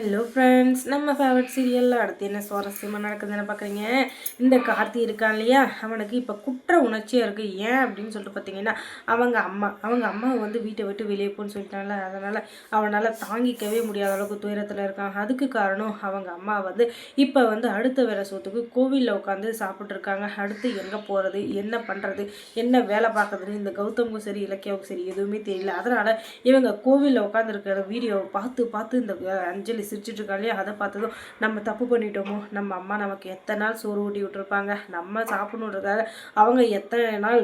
Hello friends நம்ம favourite சீரியலில் அடுத்து என்ன சுவாரஸ்யமாக நடக்குதுன்னு பார்க்குறீங்க இந்த கார்த்தி இருக்கான் இல்லையா? அவனுக்கு இப்போ குற்ற உணர்ச்சியாக இருக்குது ஏன் அப்படின்னு சொல்லிட்டு பார்த்தீங்கன்னா அவங்க அம்மா அவங்க அம்மா வந்து வீட்டை விட்டு வெளியே போன்னு சொல்லிட்டாங்கள அதனால் அவனால் தாங்கிக்கவே முடியாத அளவுக்கு துயரத்தில் இருக்கான். அதுக்கு காரணம் அவங்க அம்மா வந்து இப்போ வந்து அடுத்த வேலை சொத்துக்கு கோவிலில் உட்காந்து சாப்பிட்ருக்காங்க அடுத்து எங்கே போகிறது என்ன பண்ணுறது என்ன வேலை பார்க்குறதுன்னு இந்த கௌதமுக்கும் சரி இலக்கியாவுக்கும் சரி எதுவுமே தெரியல. அதனால் இவங்க கோவிலில் உட்காந்துருக்கிற வீடியோவை பார்த்து பார்த்து இந்த அஞ்சலி சொல்லி சிரிச்சிட்டு இல்லையா அதை பார்த்ததும் நம்ம தப்பு பண்ணிட்டோமோ? நம்ம அம்மா நமக்கு எத்தனை நாள் சோறு ஊட்டி விட்டுருப்பாங்க? நம்ம சாப்பிடணுன்றதுக்காக அவங்க எத்தனை நாள்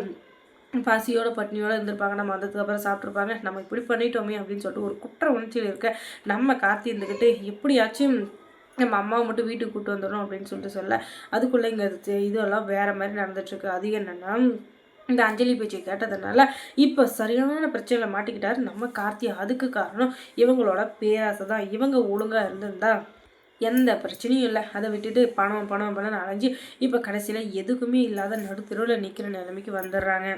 பசியோட பட்னியோட இருந்திருப்பாங்க? நம்ம வந்ததுக்கு அப்புறம் சாப்பிட்ருப்பாங்க நம்ம இப்படி பண்ணிட்டோமே அப்படின்னு சொல்லிட்டு ஒரு குற்ற உணர்ச்சியில் இருக்க நம்ம கார்த்தி இருந்துக்கிட்டு எப்படியாச்சும் நம்ம அம்மாவை மட்டும் வீட்டுக்கு கூப்பிட்டு வந்துடணும் அப்படின்னு சொல்லிட்டு சொல்ல அதுக்குள்ளே இங்கே இதெல்லாம் வேறு மாதிரி நடந்துட்டுருக்கு. அது என்னென்னா இந்த அஞ்சலி பேச்சை கேட்டதுனால இப்போ சரியான பிரச்சனையில் மாட்டிக்கிட்டாரு நம்ம கார்த்தி. அதுக்கு காரணம் இவங்களோட பேராசை தான் இவங்க ஒழுங்காக இருந்திருந்தா எந்த பிரச்சனையும் இல்லை. அதை விட்டுட்டு பணம் பணம் பணம் அலைஞ்சு இப்போ கடைசியில் எதுக்குமே இல்லாத நடுத்தருவில் நிற்கிற நிலைமைக்கு வந்துடுறாங்க.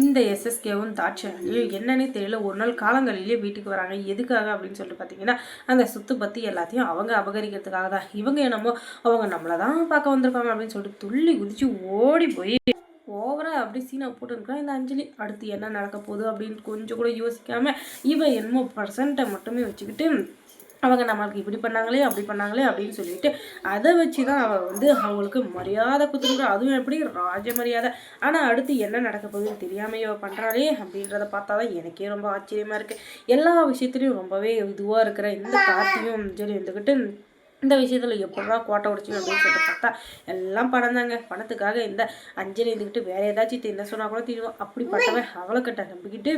இந்த எஸ்எஸ்கேவும் தாட்சாலையும் என்னன்னே தெரியல. ஒரு நாள் காலங்களிலேயே வீட்டுக்கு வராங்க. எதுக்காக அப்படின்னு சொல்லிட்டு பார்த்தீங்கன்னா அந்த சுத்து பற்றி எல்லாத்தையும் அவங்க அபகரிக்கிறதுக்காக தான் இவங்க என்னமோ அவங்க நம்மளை தான் பார்க்க வந்திருக்காங்க அப்படின்னு சொல்லிட்டு துள்ளி குதிச்சு ஓடி போய் ஓவராக அப்படி சீனாக போட்டுருக்கான் இந்த அஞ்சலி அடுத்து என்ன நடக்க போகுது அப்படின்னு கொஞ்சம் கூட யோசிக்காமல் இவன் என்னமோ பர்சன்ட்டை மட்டுமே வச்சுக்கிட்டு அவங்க நம்மளுக்கு இப்படி பண்ணாங்களே அப்படி பண்ணாங்களே அப்படின்னு சொல்லிட்டு அதை வச்சு தான் அவள் வந்து அவங்களுக்கு மரியாதை கொடுத்துருக்கா. அதுவும் எப்படி? ராஜ மரியாதை. ஆனால் அடுத்து என்ன நடக்க போகுதுன்னு தெரியாமல் இவள் பண்ணுறாளே அப்படின்றத பார்த்தா தான் எனக்கே ரொம்ப ஆச்சரியமாக இருக்குது எல்லா விஷயத்துலையும் ரொம்பவே இதுவாக இருக்கிற இந்த கார்த்தியும் சொல்லி இருந்துக்கிட்டு இந்த விஷயத்தில் எப்படா கோட்டை உடைச்சு அப்படின்னு சொல்லிட்டு பார்த்தா எல்லாம் படம் தாங்க பணத்துக்காக இந்த அஞ்சலி இருந்துக்கிட்டு வேற ஏதாச்சும் என்ன சொன்னால் கூட தீருவோம் அப்படிப்பட்டவன் அவளை கிட்ட நம்பிக்கிட்டு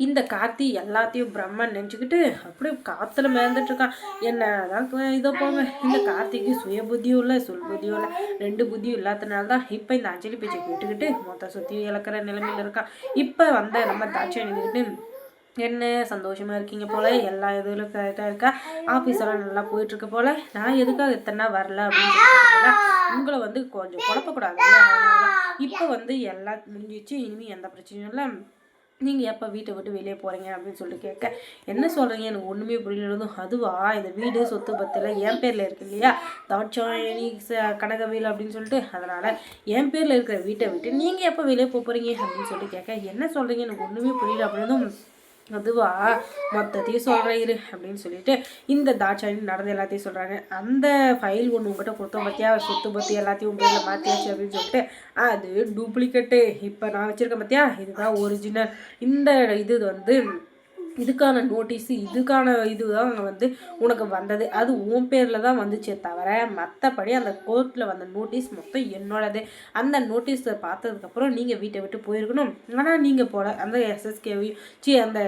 இந்த கார்த்தி எல்லாத்தையும் பிரம்மன் நினச்சிக்கிட்டு அப்படியே காற்றுல மேந்துட்டு என்னதான் இதோ போங்க. இந்த கார்த்திக்கு சுய புத்தியும் இல்லை சொல் புத்தியும் இல்லை. ரெண்டு புத்தியும் இல்லாதனால தான் இப்போ இந்த அஞ்சலி பேச்சை கேட்டுக்கிட்டு மொத்த சுற்றி இழக்கிற நிலைமையில் இருக்கான். இப்போ வந்த நம்ம தாட்சி எழுதிக்கிட்டு என்ன சந்தோஷமாக இருக்கீங்க போல்? எல்லா இதுலையும் கரெக்டாக இருக்கா? ஆஃபீஸ் எல்லாம் நல்லா போயிட்டுருக்கு போல். நான் எதுக்காக இத்தனை வரல அப்படின்னு சொல்லி உங்களை வந்து கொஞ்சம் குழப்பக்கூடாது. இப்போ வந்து எல்லாம் முடிஞ்சிச்சு. இனிமேல் எந்த பிரச்சனையும் இல்லை. நீங்கள் எப்போ வீட்டை விட்டு வெளியே போகிறீங்க அப்படின்னு சொல்லிட்டு கேட்க என்ன சொல்கிறீங்க எனக்கு ஒன்றுமே புரியலதும் அதுவா? இந்த வீடு சொத்து பத்தில் என் பேரில் இருக்கு இல்லையா? தாட்சாயணி கனகவேல் அப்படின்னு சொல்லிட்டு. அதனால் என் பேரில் இருக்கிற வீட்டை விட்டு நீங்கள் எப்போ வெளியே போக போகிறீங்க அப்படின்னு சொல்லிட்டு கேட்க என்ன சொல்கிறீங்க எனக்கு ஒன்றுமே புரியல அப்படின்னதும் அதுவா மொத்தத்தையும் சொல்கிறேன் இரு அப்படின்னு சொல்லிட்டு இந்த தாட்சாயி நடந்த எல்லாத்தையும் சொல்கிறாங்க அந்த ஃபைல் ஒன்று உங்கள்கிட்ட கொடுத்தோம் பார்த்தியா சொத்து பற்றி எல்லாத்தையும் உங்கள் பேரில் மாற்றியாச்சு அப்படின்னு சொல்லிட்டு அது டூப்ளிகேட்டு இப்போ நான் வச்சுருக்கேன் பார்த்தியா இதுதான் ஒரிஜினல் இந்த இது வந்து இதுக்கான நோட்டீஸு இதுக்கான இதுதான் வந்து உனக்கு வந்தது. அது உன் பேரில் தான் வந்துச்சே தவிர மற்றபடி அந்த கோர்ட்டில் வந்த நோட்டீஸ் மொத்தம் என்னோடது. அந்த நோட்டீஸை பார்த்ததுக்கப்புறம் நீங்கள் வீட்டை விட்டு போயிருக்கணும். ஆனால் நீங்கள் போல அந்த எஸ்எஸ்கேவையும் சி அந்த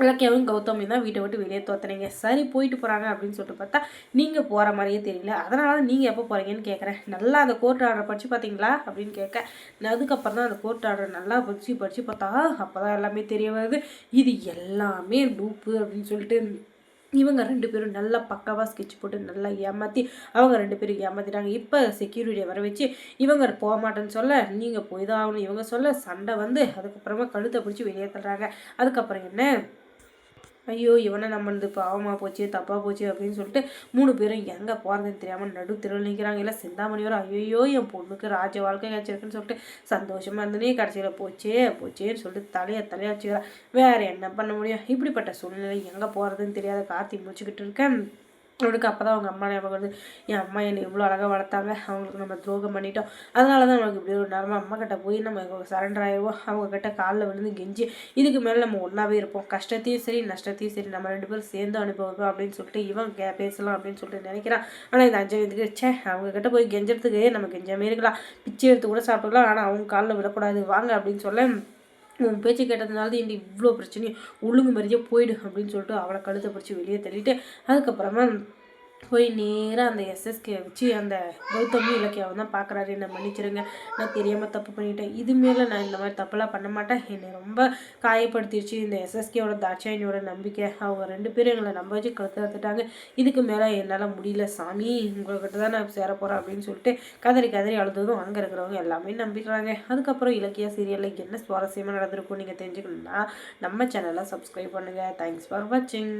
இலக்கியாவும் கௌதமி தான் வீட்டை விட்டு வெளியே தோத்துனீங்க. சரி போயிட்டு போகிறாங்க அப்படின்னு சொல்லிட்டு பார்த்தா நீங்கள் போகிற மாதிரியே தெரியல. அதனால நீங்கள் எப்போ போகிறீங்கன்னு கேட்குறேன் நல்லா அந்த கோர்ட் ஆர்டர் படித்து பார்த்தீங்களா அப்படின்னு கேட்க அதுக்கப்புறம் தான் அந்த கோர்ட் ஆர்டர் நல்லா படித்து படித்து பார்த்தா அப்போ தான் எல்லாமே தெரிய வருது. இது எல்லாமே டூப்பு அப்படின்னு சொல்லிட்டு இவங்க ரெண்டு பேரும் நல்லா பக்காவாக ஸ்கெட்ச் போட்டு நல்லா ஏமாற்றி அவங்க ரெண்டு பேரும் ஏமாற்றிட்டாங்க இப்போ செக்யூரிட்டியை வர வச்சு இவங்க போக மாட்டேன்னு சொல்ல நீங்கள் போய் தான் ஆகணும். இவங்க சொல்ல சண்டை வந்து அதுக்கப்புறமா கழுத்தை பிடிச்சி வெளியே தள்ளுறாங்க. அதுக்கப்புறம் என்ன? ஐயோ இவனை நம்மளது பாவமாக போச்சு தப்பாக போச்சு அப்படின்னு சொல்லிட்டு மூணு பேரும் எங்கே போகிறதுன்னு தெரியாமல் நடு தெருவில் நிற்கிறாங்க இல்லை சிந்தாமணி வரும் ஐயோ என் பொண்ணுக்கு ராஜ வாழ்க்கை கிடச்சிருக்குன்னு சொல்லிட்டு சந்தோஷமாக இருந்தனே கடைசியில் போச்சே போச்சேன்னு சொல்லிட்டு தலையை தலையாக தலையாச்சுக்கிறா வேறு என்ன பண்ண முடியும்? இப்படிப்பட்ட சூழ்நிலை எங்கே போகிறதுன்னு தெரியாத கார்த்தி முடிச்சுக்கிட்டு இருக்கேன். அவனுக்கு அப்போ தான் அவங்க அம்மா ஞாபகம் வருது. என் அம்மா என்னை இவ்வளோ அழகாக வளர்த்தாங்க. அவங்களுக்கு நம்ம துரோகம் பண்ணிட்டோம். அதனால தான் நமக்கு இப்படி ஒரு நேரமாக அம்மா கிட்ட போய் நம்ம சரண்டர் ஆயிடுவோம் அவங்க கிட்ட காலில் விழுந்து கெஞ்சி இதுக்கு மேலே நம்ம ஒன்றாவே இருப்போம். கஷ்டத்தையும் சரி நஷ்டத்தையும் சரி. நம்ம ரெண்டு பேரும் சேர்ந்து அனுபவிப்போம். அப்படின்னு சொல்லிட்டு இவன் கே பேசலாம் அப்படின்னு சொல்லிட்டு நினைக்கிறான். ஆனால் இந்த அஞ்சலி இதுக்கு சே அவங்க கிட்ட போய் கெஞ்சறதுக்கு நம்ம கெஞ்சாமே இருக்கலாம். பிச்சை எடுத்து கூட சாப்பிட்டுக்கலாம். ஆனால் அவங்க காலில் விடக்கூடாது. வாங்க அப்படின்னு சொல்ல உன் பேச்சு கேட்டதுனால தான் இந்த இவ்வளோ பிரச்சனையும்? ஒழுங்கு மாதிரியே போயிடு அப்படின்னு சொல்லிட்டு அவளை கழுத்தை பிடிச்சி வெளியே தள்ளிட்டு அதுக்கப்புறமா போய் நேராக அந்த எஸ்எஸ்கே வச்சு அந்த கௌதமி இலக்கியாவை தான் பார்க்குறாரு. என்னை மன்னிச்சிருங்க. நான் தெரியாமல் தப்பு பண்ணிட்டேன். இது மேலே நான் இந்த மாதிரி தப்பெல்லாம் பண்ண மாட்டேன். என்னை ரொம்ப காயப்படுத்திடுச்சு இந்த எஸ்எஸ்கேவோட தாட்சாயினியோட நம்பிக்கை. அவங்க ரெண்டு பேரும் எங்களை நம்ப வச்சு கழுத்து இதுக்கு மேலே என்னால் முடியல. சாமி உங்கள்கிட்ட தான் நான் சேர போகிறேன் அப்படின்னு சொல்லிட்டு கதறி கதறி அழுததும் அங்கே இருக்கிறவங்க எல்லாமே நம்பிக்கிறாங்க அதுக்கப்புறம் இலக்கிய சீரியலில் என்ன சுவாரஸ்யமாக நடந்திருக்கும் நீங்கள் தெரிஞ்சுக்கணும்னா நம்ம சேனலை சப்ஸ்கிரைப் பண்ணுங்கள் தேங்க்ஸ் ஃபார் வாட்சிங்